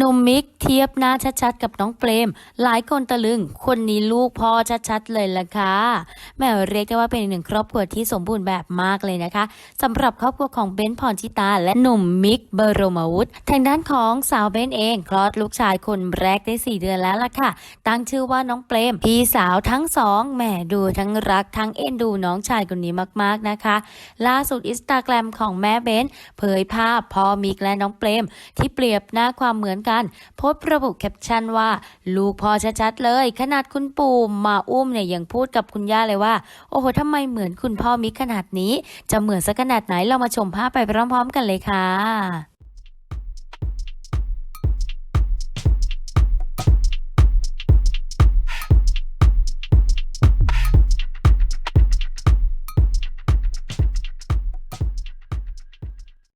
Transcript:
นุ่มมิกเทียบหน้าชัดๆ กับน้องเปรม หลายคนตะลึง คนนี้ลูกพ่อชัดๆ เลยล่ะค่ะแม่เรียกได้ว่าเป็นหนึ่งครอบครัวที่สมบูรณ์แบบมากเลยนะคะสำหรับครอบครัวของเบนซ์พรชิตา และหนุ่มมิกเบอร์โรมาวุธทางด้านของสาวเบนเอง คลอดลูกชายคนแรกได้ 4 เดือนแล้วล่ะค่ะ ตั้งชื่อว่าน้องเปรม พี่สาวทั้งสองแหม่ดูทั้งรักทั้งเอ็นดูน้องชายคนนี้มากๆนะคะ ล่าสุดอินสตาแกรมของแม่เบนเผยภาพพ่อมิกและน้องเปรม ที่เปรียบหน้าความเหมือนกันโพสระบุแคปชั่นว่า ลูกพ่อชัดๆเลย ขนาดคุณปู่มาอุ้มเนี่ยยังพูดกับคุณย่าเลยว่า โอ้โหทำไมเหมือนคุณพ่อมิกขนาดนี้ จะเหมือนสักขนาดไหนเรามาชมภาพไปพร้อมๆ กันเลยค่ะ